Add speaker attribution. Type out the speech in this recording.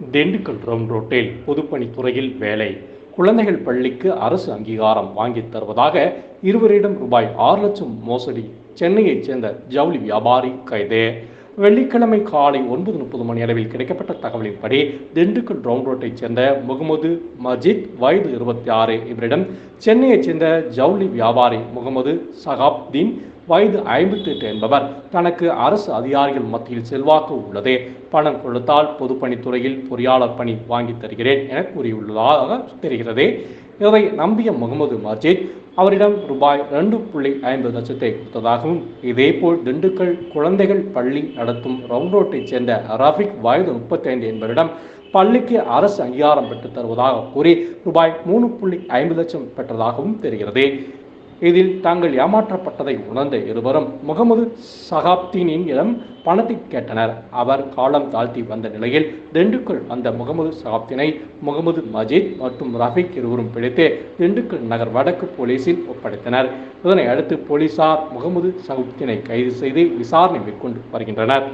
Speaker 1: Dindigul round ரோட்டில் பொதுப்பணித்துறையில் வேலை. குழந்தைகள் பள்ளிக்கு அரசு அங்கீகாரம் வாங்கி தருவதாக இருவரிடம் ரூபாய் ஆறு லட்சம் மோசடி. சென்னையைச் சேர்ந்த ஜவுளி வியாபாரி கைது. வெள்ளிக்கிழமை காலை ஒன்பது முப்பது மணி அளவில் கிடைக்கப்பட்ட தகவலின்படி திண்டுக்கல் ரவுண்ட் ரோட்டைச் சேர்ந்த முகமது மஜித் வயது இருபத்தி ஆறு. இவரிடம் சென்னையைச் சேர்ந்த ஜவுளி வியாபாரி முகமது சகாப்தீன் வயது ஐம்பத்தி எட்டு என்பவர் தனக்கு அரசு அதிகாரிகள் மத்தியில் செல்வாக்கு உள்ளது. பணம் கொடுத்தால் பொதுப்பணித்துறையில் பொறியாளர் பணி வாங்கித் தருகிறேன் என கூறியுள்ளதாக தெரிகிறது. இதை நம்பிய முகமது மர்ஜித் அவரிடம் ரூபாய் ரெண்டு புள்ளி ஐம்பது லட்சத்தை கொடுத்ததாகவும் இதேபோல் திண்டுக்கல் குழந்தைகள் பள்ளி நடத்தும் ரவுண்டோட்டைச் சேர்ந்த ரஃபிக் வயது முப்பத்தைந்து என்பவரிடம் பள்ளிக்கு அரசு அங்கீகாரம் பெற்று தருவதாக கூறி ரூபாய் மூணு புள்ளி ஐம்பது லட்சம் பெற்றதாகவும் தெரிகிறது. இதில் தாங்கள் ஏமாற்றப்பட்டதை உணர்ந்த இருவரும் முகமது சகாப்தீனிடம் பணத்தை கேட்டனர். அவர் காலம் தாழ்த்தி வந்த நிலையில் திண்டுக்கல் வந்த முகமது சகாப்தினை முகமது மஜீத் மற்றும் ரஃபீக் இருவரும் பிடித்து திண்டுக்கல் நகர் வடக்கு போலீசில் ஒப்படைத்தனர். இதனை அடுத்து போலீசார் முகமது சகாப்தினை கைது செய்து விசாரணை மேற்கொண்டு வருகின்றனர்.